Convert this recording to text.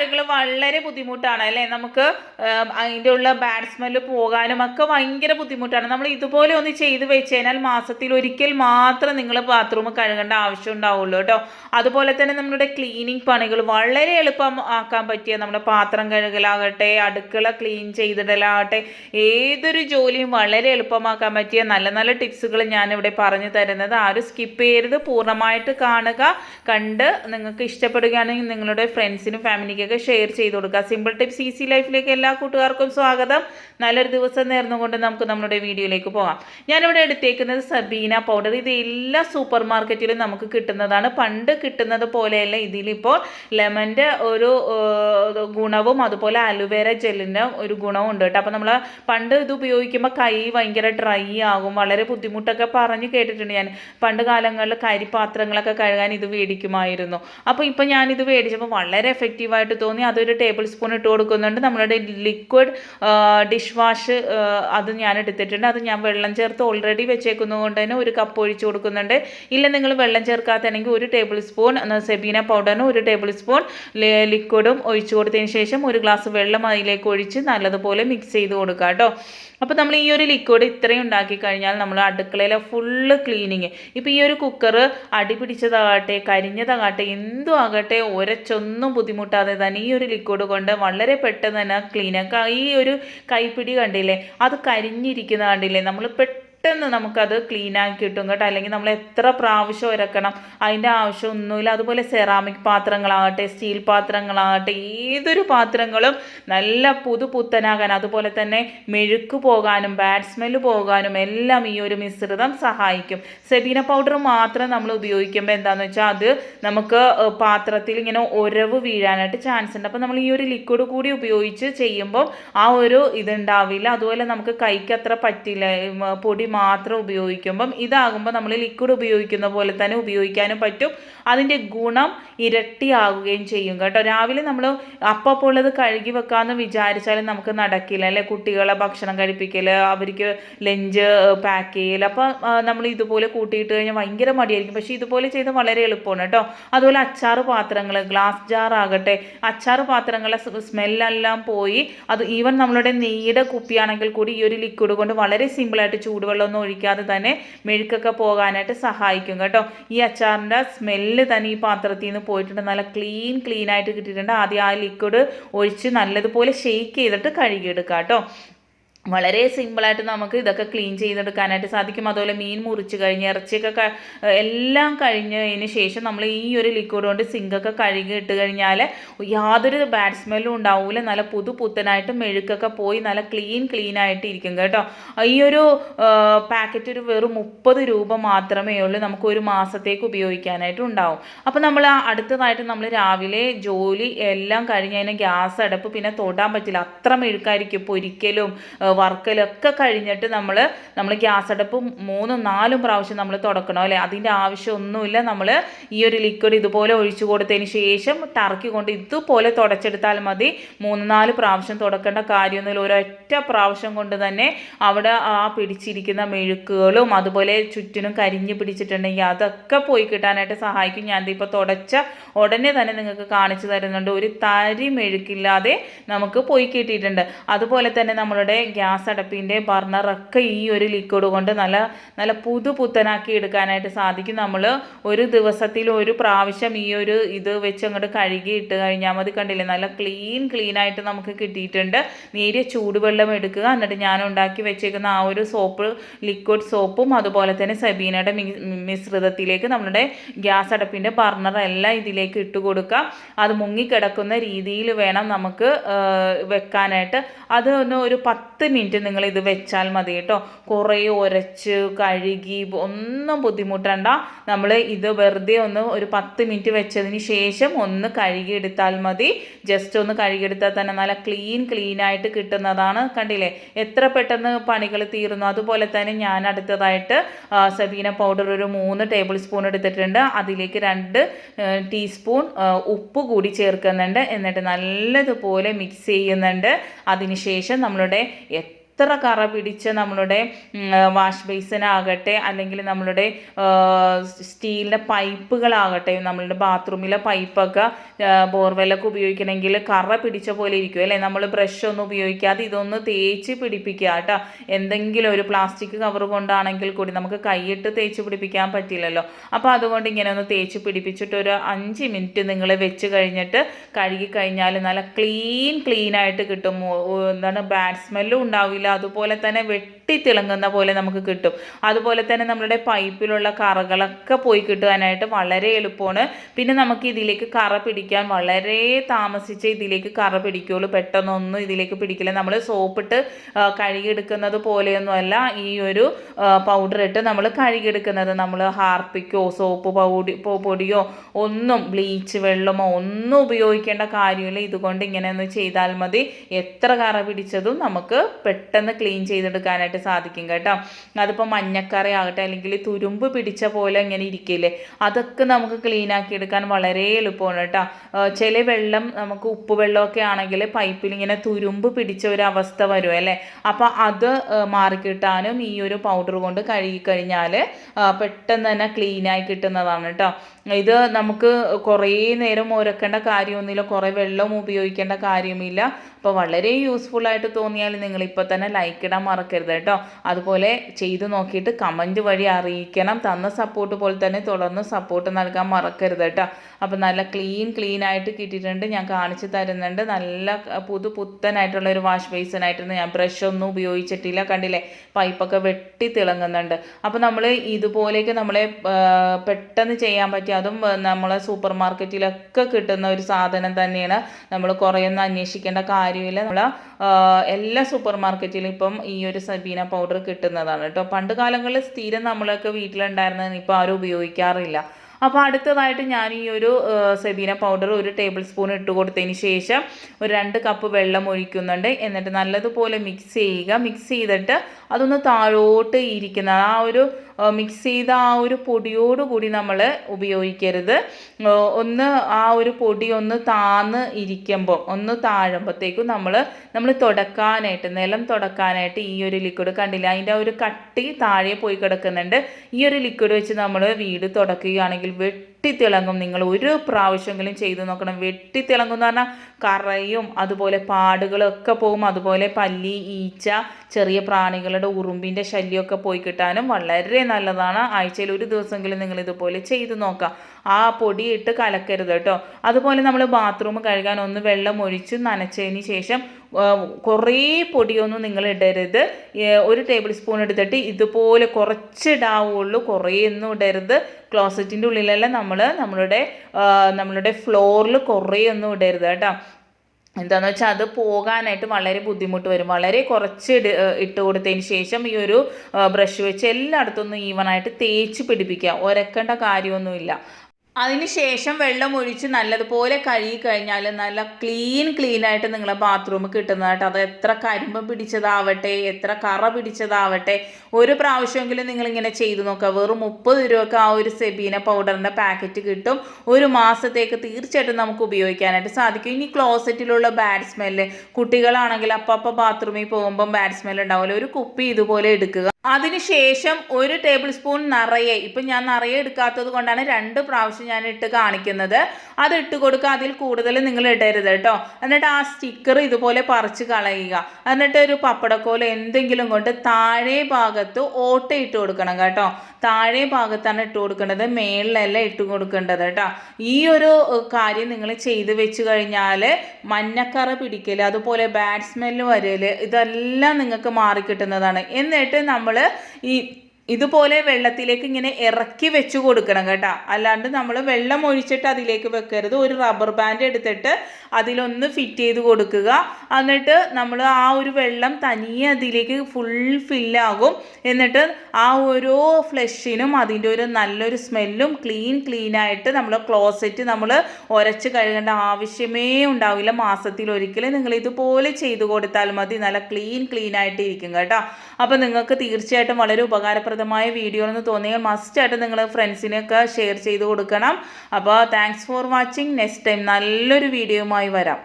കഴുകൽ വളരെ ബുദ്ധിമുട്ടാണ് അല്ലേ? നമുക്ക് അതിന്റെ ഉള്ള ബാഡ് സ്മെല്ല് പോകാനും ഒക്കെ ഭയങ്കര ബുദ്ധിമുട്ടാണ്. നമ്മൾ ഇതുപോലെ ഒന്ന് ചെയ്ത് വെച്ച് കഴിഞ്ഞാൽ മാസത്തിൽ ഒരിക്കൽ മാത്രം നിങ്ങൾ ബാത്റൂം കഴുകേണ്ട ആവശ്യം ഉണ്ടാവുള്ളൂ കേട്ടോ. അതുപോലെ തന്നെ നമ്മുടെ ക്ലീനിങ് പണികൾ വളരെ എളുപ്പം ആക്കാൻ പറ്റിയ നമ്മുടെ പാത്രം കഴുകലാകട്ടെ അടുക്കള ക്ലീൻ ചെയ്തിടലാകട്ടെ ഏതൊരു ജോലിയും വളരെ എളുപ്പമാക്കാൻ പറ്റിയ നല്ല നല്ല ടിപ്സുകൾ ഞാനിവിടെ പറഞ്ഞു തരുന്നത്. ആരും സ്കിപ്പ് ചെയ്യരുത്. പൂർണമായിട്ട് കാണുക. കണ്ട് നിങ്ങൾക്ക് ഇഷ്ടപ്പെടുകയാണെങ്കിൽ നിങ്ങളുടെ ഫ്രണ്ട്സിനും ഫാമിലിക്കൊക്കെ ഷെയർ ചെയ്ത് കൊടുക്കുക. സിമ്പിൾ ടിപ്സ് ഈസി ലൈഫിലേക്ക് എല്ലാ കൂട്ടുകാർക്കും സ്വാഗതം. നല്ലൊരു ദിവസം നേർന്നുകൊണ്ട് നമുക്ക് നമ്മുടെ വീഡിയോയിലേക്ക് പോകാം. ഞാനിവിടെ എടുത്തേക്കുന്നത് സബീന പൗഡർ ഇത് എല്ലാ സൂപ്പർ മാർക്കറ്റിലും നമുക്ക് കിട്ടുന്നതാണ്. പണ്ട് കിട്ടുന്നത് പോലെയല്ല. ഇതിലിപ്പോൾ ലെമന്റെ ഒരു ഗുണവും അതുപോലെ അലുവേര ജെല്ലിന്റെ ഒരു ഗുണവും ഉണ്ട് കേട്ടോ. അപ്പോൾ നമ്മൾ പണ്ട് ഇത് ഉപയോഗിക്കുമ്പോൾ കൈ ഭയങ്കര ഡ്രൈ ആകും. വളരെ ബുദ്ധിമുട്ടൊക്കെ പറഞ്ഞ് കേട്ടിട്ടുണ്ട് ഞാൻ. പണ്ട് കാലങ്ങളിൽ കരിപാത്രങ്ങളൊക്കെ കഴുകാൻ ഇത് മേടിക്കുമായിരുന്നു അപ്പോൾ ഇപ്പോൾ ഞാനിത് മേടിച്ചപ്പോൾ വളരെ എഫക്റ്റീവായിട്ട് തോന്നി അതൊരു ടേബിൾ സ്പൂൺ ഇട്ട് കൊടുക്കുന്നുണ്ട്. നമ്മളുടെ ലിക്വിഡ് ഡിഷ് വാഷ് അത് ഞാൻ എടുത്തിട്ടുണ്ട്. അത് ഞാൻ വെള്ളം ചേർത്ത് ഓൾറെഡി വെച്ചേക്കുന്നത് കൊണ്ട് തന്നെ ഒരു കപ്പ് ഒഴിച്ച് കൊടുക്കുന്നുണ്ട്. ഇല്ല നിങ്ങൾ വെള്ളം ചേർക്കാത്തണെങ്കിൽ ഒരു ടേബിൾ സ്പൂൺ സെബീന പൗഡറിന് ഒരു ടേബിൾ സ്പൂൺ ലിക്വിഡും ഒഴിച്ചു കൊടുത്തതിന് ശേഷം ഒരു ഗ്ലാസ് വെള്ളം അതിലേക്ക് ഒഴിച്ച് നല്ലതുപോലെ മിക്സ് ചെയ്ത് കൊടുക്കുക കേട്ടോ. അപ്പോൾ നമ്മൾ ഈ ഒരു ലിക്വിഡ് ഇത്രയും ഉണ്ടാക്കി കഴിഞ്ഞാൽ നമ്മൾ അടുക്കളയിലെ ഫുള്ള് ക്ലീനിങ് ഇപ്പോൾ ഈ ഒരു കുക്കർ അടി പിടിച്ചതാകട്ടെ കരിഞ്ഞതാകട്ടെ എന്തും ആകട്ടെ ഒരച്ചൊന്നും ബുദ്ധിമുട്ടാതെ തന്നെ ഈ ഒരു ലിക്വിഡ് കൊണ്ട് വളരെ പെട്ടെന്ന് തന്നെ ക്ലീനാക്കുക ഈ ഒരു കൈപ്പിടി കണ്ടില്ലേ? അത് കരിഞ്ഞിരിക്കുന്ന കണ്ടില്ലേ? നമ്മൾ പെട്ടെന്ന് നമുക്കത് ക്ലീൻ ആക്കി കിട്ടും കേട്ടോ. അല്ലെങ്കിൽ നമ്മൾ എത്ര പ്രാവശ്യം ഉരക്കണം അതിന്റെ ആവശ്യമൊന്നുമില്ല അതുപോലെ സെറാമിക് പാത്രങ്ങളാകട്ടെ സ്റ്റീൽ പാത്രങ്ങളാകട്ടെ ഏതൊരു പാത്രങ്ങളും നല്ല പുതു പുത്തനാകാൻ അതുപോലെ തന്നെ മെഴുക്ക് പോകാനും ബാഡ് സ്മെല്ല് പോകാനും എല്ലാം ഈ ഒരു മിശ്രിതം സഹായിക്കും. സെബീന പൗഡർ മാത്രം നമ്മൾ ഉപയോഗിക്കുമ്പോൾ എന്താണെന്ന് വെച്ചാൽ അത് നമുക്ക് പാത്രത്തിൽ ഇങ്ങനെ ഉരവ് വീഴാനായിട്ട് ചാൻസ് ഉണ്ട്. അപ്പോൾ നമ്മൾ ഈ ഒരു ലിക്വിഡ് കൂടി ഉപയോഗിച്ച് ചെയ്യുമ്പോൾ ആ ഒരു ഇതുണ്ടാവില്ല. അതുപോലെ നമുക്ക് കൈക്ക് അത്ര പറ്റില്ല. പൊടി മാത്രം ഉപയോഗിക്കുമ്പം ഇതാകുമ്പോൾ നമ്മൾ ലിക്വിഡ് ഉപയോഗിക്കുന്ന പോലെ തന്നെ ഉപയോഗിക്കാനും പറ്റും. അതിന്റെ ഗുണം ഇരട്ടിയാകുകയും ചെയ്യും കേട്ടോ. രാവിലെ നമ്മൾ അപ്പോൾ ഉള്ളത് കഴുകി വെക്കാമെന്ന് വിചാരിച്ചാലും നമുക്ക് നടക്കില്ല അല്ലെ? കുട്ടികളെ ഭക്ഷണം കഴിപ്പിക്കൽ അവർക്ക് ലഞ്ച് പാക്ക് ചെയ്യൽ. അപ്പോൾ നമ്മൾ ഇതുപോലെ കൂട്ടിയിട്ട് കഴിഞ്ഞാൽ ഭയങ്കര മടിയായിരിക്കും. പക്ഷേ ഇതുപോലെ ചെയ്ത് വളരെ എളുപ്പമാണ് കേട്ടോ. അതുപോലെ അച്ചാർ പാത്രങ്ങൾ ഗ്ലാസ് ജാർ ആകട്ടെ അച്ചാർ പാത്രങ്ങളെ സ്മെല്ലെല്ലാം പോയി. അത് ഈവൻ നമ്മളുടെ നെയ്യുടെ കുപ്പിയാണെങ്കിൽ കൂടി ഈ ഒരു ലിക്വിഡ് കൊണ്ട് വളരെ സിമ്പിളായിട്ട് ചൂടുവെള്ളമൊന്നും ഒഴിക്കാതെ തന്നെ മെഴുക്കൊക്കെ പോകാനായിട്ട് സഹായിക്കും കേട്ടോ. ഈ അച്ചാറിന്റെ സ്മെല്ല് തന്നെ ഈ പാത്രത്തിൽ നിന്ന് പോയിട്ടുണ്ട്. നല്ല ക്ലീൻ ക്ലീൻ ആയിട്ട് കിട്ടിയിട്ടുണ്ട്. ആദ്യം ആ ലിക്വിഡ് ഒഴിച്ച് നല്ലതുപോലെ ഷെയ്ക്ക് ചെയ്തിട്ട് കഴുകിയെടുക്കാം കേട്ടോ. വളരെ സിമ്പിളായിട്ട് നമുക്ക് ഇതൊക്കെ ക്ലീൻ ചെയ്തെടുക്കാനായിട്ട് സാധിക്കും. അതുപോലെ മീൻ മുറിച്ച് കഴിഞ്ഞ് ഇറച്ചിയൊക്കെ എല്ലാം കഴിഞ്ഞതിന് ശേഷം നമ്മൾ ഈ ഒരു ലിക്വിഡ് കൊണ്ട് സിങ്കൊക്കെ കഴുകി ഇട്ട് കഴിഞ്ഞാൽ യാതൊരു ബാഡ് സ്മെല്ലും ഉണ്ടാവില്ല നല്ല പുതു പുത്തനായിട്ട് മെഴുക്കൊക്കെ പോയി നല്ല ക്ലീൻ ക്ലീൻ ആയിട്ട് ഇരിക്കും കേട്ടോ. ഈ ഒരു പാക്കറ്റ് ഒരു വെറും മുപ്പത് രൂപ മാത്രമേ ഉള്ളൂ. നമുക്ക് ഒരു മാസത്തേക്ക് ഉപയോഗിക്കാനായിട്ട് ഉണ്ടാവും. അപ്പോൾ നമ്മൾ അടുത്തതായിട്ട് നമ്മൾ രാവിലെ ജോലി എല്ലാം കഴിഞ്ഞ് അതിന് ഗ്യാസ് അടപ്പ് പിന്നെ തൊടാൻ പറ്റില്ല. അത്ര മെഴുക്കായിരിക്കും പൊരിക്കലും ഒക്കെ കഴിഞ്ഞിട്ട് നമ്മൾ നമ്മൾ ഗ്യാസ് അടുപ്പ് മൂന്നും നാലും പ്രാവശ്യം നമ്മൾ തുടക്കണം അല്ലേ? അതിന്റെ ആവശ്യമൊന്നുമില്ല. നമ്മൾ ഈ ഒരു ലിക്വിഡ് ഇതുപോലെ ഒഴിച്ചു കൊടുത്തതിന് ശേഷം ടർക്കി കൊണ്ട് ഇതുപോലെ തുടച്ചെടുത്താൽ മതി. മൂന്ന് നാല് പ്രാവശ്യം തുടക്കേണ്ട കാര്യമൊന്നുമില്ല. ഒരൊറ്റ പ്രാവശ്യം കൊണ്ട് തന്നെ അവിടെ ആ പിടിച്ചിരിക്കുന്ന മെഴുക്കുകളും അതുപോലെ ചുറ്റിനും കരിഞ്ഞ് പിടിച്ചിട്ടുണ്ടെങ്കിൽ അതൊക്കെ പോയി കിട്ടാനായിട്ട് സഹായിക്കും. ഞാൻ ഇപ്പോൾ തുടച്ച ഉടനെ തന്നെ നിങ്ങൾക്ക് കാണിച്ചു തരുന്നുണ്ട്. ഒരു തരി മെഴുക്കില്ലാതെ നമുക്ക് പോയി കിട്ടിയിട്ടുണ്ട്. അതുപോലെ തന്നെ നമ്മളുടെ ഗ്യാസ് അടുപ്പിന്റെ ബർണറൊക്കെ ഈ ഒരു ലിക്വിഡ് കൊണ്ട് നല്ല നല്ല പുതു പുത്തനാക്കി എടുക്കാനായിട്ട് സാധിക്കും. നമ്മൾ ഒരു ദിവസത്തിൽ ഒരു പ്രാവശ്യം ഈ ഒരു ഇത് വെച്ച് അങ്ങോട്ട് കഴുകി ഇട്ട് കഴിഞ്ഞാൽ മതി. കണ്ടില്ലേ? നല്ല ക്ലീൻ ക്ലീനായിട്ട് നമുക്ക് കിട്ടിയിട്ടുണ്ട്. നേരിയ ചൂടുവെള്ളം എടുക്കുക. എന്നിട്ട് ഞാൻ ഉണ്ടാക്കി വെച്ചേക്കുന്ന ആ ഒരു സോപ്പ് ലിക്വിഡ് സോപ്പും അതുപോലെ തന്നെ സബീനയുടെ മിശ്രിതത്തിലേക്ക് നമ്മുടെ ഗ്യാസ് അടപ്പിന്റെ ബർണറെല്ലാം ഇതിലേക്ക് ഇട്ട് കൊടുക്കാം. അത് മുങ്ങിക്കിടക്കുന്ന രീതിയിൽ വേണം നമുക്ക് വെക്കാനായിട്ട്. അത് ഒന്ന് ഒരു പത്ത് മിനിറ്റ് നിങ്ങൾ ഇത് വെച്ചാൽ മതി കേട്ടോ. കുറേ ഉരച്ച് കഴുകി ഒന്നും ബുദ്ധിമുട്ടണ്ട. നമ്മൾ ഇത് വെറുതെ ഒന്ന് ഒരു പത്ത് മിനിറ്റ് വെച്ചതിന് ശേഷം ഒന്ന് കഴുകിയെടുത്താൽ മതി. ജസ്റ്റ് ഒന്ന് കഴുകിയെടുത്താൽ തന്നെ നല്ല ക്ലീൻ ക്ലീൻ ആയിട്ട് കിട്ടുന്നതാണ്. കണ്ടില്ലേ? എത്ര പെട്ടെന്ന് പണികൾ തീരുന്നു അതുപോലെ തന്നെ ഞാൻ അടുത്തതായിട്ട് സബീന പൗഡർ ഒരു മൂന്ന് ടേബിൾ സ്പൂൺ എടുത്തിട്ടുണ്ട്. അതിലേക്ക് രണ്ട് ടീസ്പൂൺ ഉപ്പ് കൂടി ചേർക്കുന്നുണ്ട്. എന്നിട്ട് നല്ലതുപോലെ മിക്സ് ചെയ്യുന്നുണ്ട്. അതിനുശേഷം നമ്മളുടെ എത്ര കറ പിടിച്ച നമ്മളുടെ വാഷ് ബേസിൻ ആകട്ടെ അല്ലെങ്കിൽ നമ്മളുടെ സ്റ്റീലിന്റെ പൈപ്പുകളാകട്ടെ നമ്മളുടെ ബാത്റൂമിലെ പൈപ്പൊക്കെ ബോർവെല്ലൊക്കെ ഉപയോഗിക്കണമെങ്കിൽ കറ പിടിച്ച പോലെ ഇരിക്കും അല്ലേ? നമ്മൾ ബ്രഷ് ഒന്നും ഉപയോഗിക്കാതെ ഇതൊന്ന് തേച്ച് പിടിപ്പിക്കുക കേട്ടോ. എന്തെങ്കിലും ഒരു പ്ലാസ്റ്റിക് കവർ കൊണ്ടാണെങ്കിൽ കൂടി നമുക്ക് കൈയിട്ട് തേച്ച് പിടിപ്പിക്കാൻ പറ്റില്ലല്ലോ. അപ്പോൾ അതുകൊണ്ട് ഇങ്ങനെ ഒന്ന് തേച്ച് പിടിപ്പിച്ചിട്ട് ഒരു അഞ്ച് മിനിറ്റ് നിങ്ങൾ വെച്ച് കഴിഞ്ഞിട്ട് കഴുകി കഴിഞ്ഞാൽ നല്ല ക്ലീൻ ക്ലീൻ ആയിട്ട് കിട്ടും എന്താണ് ബാഡ് സ്മെല്ലും ഉണ്ടാവില്ല അതുപോലെ തന്നെ തിളങ്ങുന്ന പോലെ നമുക്ക് കിട്ടും. അതുപോലെ തന്നെ നമ്മുടെ പൈപ്പിലുള്ള കറകളൊക്കെ പോയി കിട്ടുവാനായിട്ട് വളരെ എളുപ്പമാണ്. പിന്നെ നമുക്ക് ഇതിലേക്ക് കറ പിടിക്കാൻ വളരെ താമസിച്ച് ഇതിലേക്ക് കറ പിടിക്കുകയുള്ളൂ പെട്ടെന്നൊന്നും ഇതിലേക്ക് പിടിക്കില്ല. നമ്മൾ സോപ്പിട്ട് കഴുകിയെടുക്കുന്നത് പോലെയൊന്നുമല്ല. ഈ ഒരു പൗഡർ ഇട്ട് നമ്മൾ കഴുകിയെടുക്കുന്നത്. നമ്മൾ ഹാർപ്പിക്കോ സോപ്പ് പൗഡി പൊടിയോ ഒന്നും ബ്ലീച്ച് വെള്ളമോ ഒന്നും ഉപയോഗിക്കേണ്ട കാര്യമില്ല. ഇതുകൊണ്ട് ഇങ്ങനെ ഒന്ന് ചെയ്താൽ മതി. എത്ര കറ പിടിച്ചതും നമുക്ക് പെട്ടെന്ന് ക്ലീൻ ചെയ്തെടുക്കാനായിട്ട് സാധിക്കും കേട്ടോ. അതിപ്പോൾ മഞ്ഞക്കറ ആകട്ടെ അല്ലെങ്കിൽ തുരുമ്പ് പിടിച്ച പോലെ ഇങ്ങനെ ഇരിക്കില്ലേ? അതൊക്കെ നമുക്ക് ക്ലീൻ ആക്കി എടുക്കാൻ വളരെ എളുപ്പമാണ് കേട്ടോ. ചില വെള്ളം നമുക്ക് ഉപ്പ് വെള്ളമൊക്കെ ആണെങ്കിൽ പൈപ്പിൽ ഇങ്ങനെ തുരുമ്പ് പിടിച്ച ഒരു അവസ്ഥ വരും അല്ലേ? അപ്പോൾ അത് മാറിക്കിട്ടാനും ഈ ഒരു പൗഡർ കൊണ്ട് കഴുകി കഴിഞ്ഞാൽ പെട്ടെന്ന് തന്നെ ക്ലീനായി കിട്ടുന്നതാണ് കേട്ടോ. ഇത് നമുക്ക് കുറേ നേരം ഉരക്കേണ്ട കാര്യമൊന്നുമില്ല കുറേ വെള്ളം ഉപയോഗിക്കേണ്ട കാര്യമില്ല അപ്പോൾ വളരെ യൂസ്ഫുൾ ആയിട്ട് തോന്നിയാൽ നിങ്ങൾ ഇപ്പോൾ തന്നെ ലൈക്ക് ഇടാൻ മറക്കരുത് കേട്ടോ. അതുപോലെ ചെയ്ത് നോക്കിയിട്ട് കമന്റ് വഴി അറിയിക്കണം തന്ന സപ്പോർട്ട് പോലെ തന്നെ തുടർന്ന് സപ്പോർട്ട് നൽകാൻ മറക്കരുത് കേട്ടോ. അപ്പോൾ നല്ല ക്ലീൻ ക്ലീൻ ആയിട്ട് കിട്ടിയിട്ടുണ്ട് ഞാൻ കാണിച്ചു തരുന്നുണ്ട്. നല്ല പുതു പുത്തനായിട്ടുള്ള ഒരു വാഷ് ബേസിനായിട്ടുണ്ട് ഞാൻ ബ്രഷ് ഒന്നും ഉപയോഗിച്ചിട്ടില്ല. കണ്ടില്ലേ? പൈപ്പൊക്കെ വെട്ടി തിളങ്ങുന്നുണ്ട് അപ്പോൾ നമ്മൾ ഇതുപോലെയൊക്കെ നമ്മളെ പെട്ടെന്ന് ചെയ്യാൻ പറ്റിയ അതും നമ്മളെ സൂപ്പർ മാർക്കറ്റിലൊക്കെ കിട്ടുന്ന ഒരു സാധനം തന്നെയാണ്. നമ്മൾ കുറേയൊന്നും അന്വേഷിക്കേണ്ട കാര്യമില്ല. നമ്മൾ എല്ലാ സൂപ്പർ മാർക്കറ്റിലും ഇപ്പം ഈ ഒരു സബീന പൗഡർ കിട്ടുന്നതാണ് കേട്ടോ. പണ്ട് കാലങ്ങളിൽ സ്ഥിരം നമ്മളൊക്കെ വീട്ടിലുണ്ടായിരുന്നതിന് ഇപ്പോൾ ആരും ഉപയോഗിക്കാറില്ല. അപ്പോൾ അടുത്തതായിട്ട് ഞാൻ ഈ ഒരു സെബീന പൗഡർ ഒരു ടേബിൾ സ്പൂൺ ഇട്ട് കൊടുത്തതിന് ശേഷം ഒരു രണ്ട് കപ്പ് വെള്ളം ഒഴിക്കുന്നുണ്ട്. എന്നിട്ട് നല്ലതുപോലെ മിക്സ് ചെയ്യുക. മിക്സ് ചെയ്തിട്ട് അതൊന്ന് താഴോട്ട് ഇരിക്കുന്ന ആ ഒരു മിക്സ് ചെയ്ത ആ ഒരു പൊടിയോടുകൂടി നമ്മൾ ഉപയോഗിക്കരുത്. ഒന്ന് ആ ഒരു പൊടി ഒന്ന് താന്ന് ഇരിക്കുമ്പോൾ ഒന്ന് താഴുമ്പോഴത്തേക്കും നമ്മൾ നമ്മൾ തുടക്കാനായിട്ട് നിലം തുടക്കാനായിട്ട് ഈ ഒരു ലിക്വിഡ് കണ്ടില്ല? അതിന്റെ ഒരു കട്ടി താഴെ പോയി കിടക്കുന്നുണ്ട്. ഈ ഒരു ലിക്വിഡ് വെച്ച് നമ്മൾ വീട് തുടക്കുകയാണെങ്കിൽ വെട്ടിത്തിളങ്ങും. നിങ്ങൾ ഒരു പ്രാവശ്യമെങ്കിലും ചെയ്ത് നോക്കണം. വെട്ടിത്തിളങ്ങും എന്ന് പറഞ്ഞാൽ കറയും അതുപോലെ പാടുകളൊക്കെ പോകും. അതുപോലെ പല്ലി ഈച്ച ചെറിയ പ്രാണികളുടെ ഉറുമ്പിന്റെ ശല്യമൊക്കെ പോയി കിട്ടാനും വളരെ നല്ലതാണ്. ആഴ്ചയിൽ ഒരു ദിവസമെങ്കിലും നിങ്ങൾ ഇതുപോലെ ചെയ്ത് നോക്കാം. ആ പൊടി ഇട്ട് കലക്കരുത് കേട്ടോ. അതുപോലെ നമ്മൾ ബാത്റൂം കഴുകാൻ ഒന്ന് വെള്ളം ഒഴിച്ച് നനച്ചതിന് ശേഷം കുറേ പൊടിയൊന്നും നിങ്ങൾ ഇടരുത്. ഒരു ടേബിൾ സ്പൂൺ എടുത്തിട്ട് ഇതുപോലെ കുറച്ചിടാവുള്ളൂ. കുറേയൊന്നും ഇടരുത്. ക്ലോസറ്റിന്റെ ഉള്ളിലെല്ലാം നമ്മൾ നമ്മളുടെ നമ്മളുടെ ഫ്ലോറിൽ കുറേ ഒന്നും ഇടരുത് കേട്ടോ. എന്താണെന്ന് വെച്ചാൽ അത് പോകാനായിട്ട് വളരെ ബുദ്ധിമുട്ട് വരും. വളരെ കുറച്ച് ഇട്ട് കൊടുത്തതിന് ശേഷം ഈ ഒരു ബ്രഷ് വെച്ച് എല്ലായിടത്തും ഈവനായിട്ട് തേച്ച് പിടിപ്പിക്കുക. ഒരക്കേണ്ട കാര്യമൊന്നുമില്ല. അതിനുശേഷം വെള്ളം ഒഴിച്ച് നല്ലതുപോലെ കഴുകി കഴിഞ്ഞാൽ നല്ല ക്ലീൻ ക്ലീൻ ആയിട്ട് നിങ്ങളെ ബാത്റൂം കിട്ടുന്നതായിട്ട് അത് എത്ര കരിമ്പ് പിടിച്ചതാവട്ടെ എത്ര കറ പിടിച്ചതാവട്ടെ ഒരു പ്രാവശ്യമെങ്കിലും നിങ്ങളിങ്ങനെ ചെയ്തു നോക്കുക. വെറും മുപ്പത് രൂപയ്ക്ക് ആ ഒരു സെബീന പൗഡറിന്റെ പാക്കറ്റ് കിട്ടും. ഒരു മാസത്തേക്ക് തീർച്ചയായിട്ടും നമുക്ക് ഉപയോഗിക്കാനായിട്ട് സാധിക്കും. ഇനി ക്ലോസറ്റിലുള്ള ബാഡ് സ്മെല്ല്. കുട്ടികളാണെങ്കിൽ അപ്പം ബാത്റൂമിൽ പോകുമ്പം ബാഡ് സ്മെല്ല് ഉണ്ടാവില്ല ഒരു കുപ്പി ഇതുപോലെ എടുക്കുക. അതിനുശേഷം ഒരു ടേബിൾ സ്പൂൺ നിറയെ ഇപ്പം ഞാൻ നിറയെ എടുക്കാത്തത് കൊണ്ടാണ് രണ്ട് പ്രാവശ്യം ഞാൻ ഇട്ട് കാണിക്കുന്നത്. അത് ഇട്ട് കൊടുക്കുക അതിൽ കൂടുതൽ നിങ്ങൾ ഇടരുത് കേട്ടോ. എന്നിട്ട് ആ സ്റ്റിക്കർ ഇതുപോലെ പറിച്ച് കളയുക. എന്നിട്ട് ഒരു പപ്പടക്കോല എന്തെങ്കിലും കൊണ്ട് താഴെ ഭാഗത്ത് ഓട്ട ഇട്ട് കൊടുക്കണം കേട്ടോ. താഴെ ഭാഗത്താണ് ഇട്ട് കൊടുക്കേണ്ടത് മേളിലല്ല ഇട്ട് കൊടുക്കേണ്ടത് കേട്ടോ. ഈ ഒരു കാര്യം നിങ്ങൾ ചെയ്ത് വെച്ച് കഴിഞ്ഞാൽ മഞ്ഞക്കറ പിടിക്കൽ അതുപോലെ ബാഡ് സ്മെല്ല് വരൽ ഇതെല്ലാം നിങ്ങൾക്ക് മാറിക്കിട്ടുന്നതാണ്. എന്നിട്ട് നമ്മൾ ഈ ഇതുപോലെ വെള്ളത്തിലേക്ക് ഇങ്ങനെ ഇറക്കി വെച്ച് കൊടുക്കണം കേട്ടോ. അല്ലാണ്ട് നമ്മൾ വെള്ളം ഒഴിച്ചിട്ട് അതിലേക്ക് വെക്കരുത്. ഒരു റബ്ബർ ബാൻഡ് എടുത്തിട്ട് അതിലൊന്ന് ഫിറ്റ് ചെയ്ത് കൊടുക്കുക. എന്നിട്ട് നമ്മൾ ആ ഒരു വെള്ളം തനിയെ അതിലേക്ക് ഫുൾ ഫില്ലാകും എന്നിട്ട് ആ ഓരോ ഫ്ലഷിനും അതിന്റെ ഒരു നല്ലൊരു സ്മെല്ലും ക്ലീൻ ക്ലീനായിട്ട് നമ്മൾ ക്ലോസറ്റ് നമ്മൾ ഉരച്ച് കഴുകേണ്ട ആവശ്യമേ ഉണ്ടാവില്ല. മാസത്തിൽ ഒരിക്കലും നിങ്ങൾ ഇതുപോലെ ചെയ്തു കൊടുത്താൽ മതി. നല്ല ക്ലീൻ ക്ലീനായിട്ട് ഇരിക്കും കേട്ടോ. അപ്പോൾ നിങ്ങൾക്ക് തീർച്ചയായിട്ടും വളരെ ഉപകാരപ്രദം ഉപകാരപ്രദമായ വീഡിയോ എന്ന് തോന്നിയാൽ മസ്റ്റായിട്ട് നിങ്ങൾ ഫ്രണ്ട്സിനൊക്കെ ഷെയർ ചെയ്ത് കൊടുക്കണം. അപ്പോൾ thanks for watching next time നല്ലൊരു വീഡിയോയുമായി വരാം.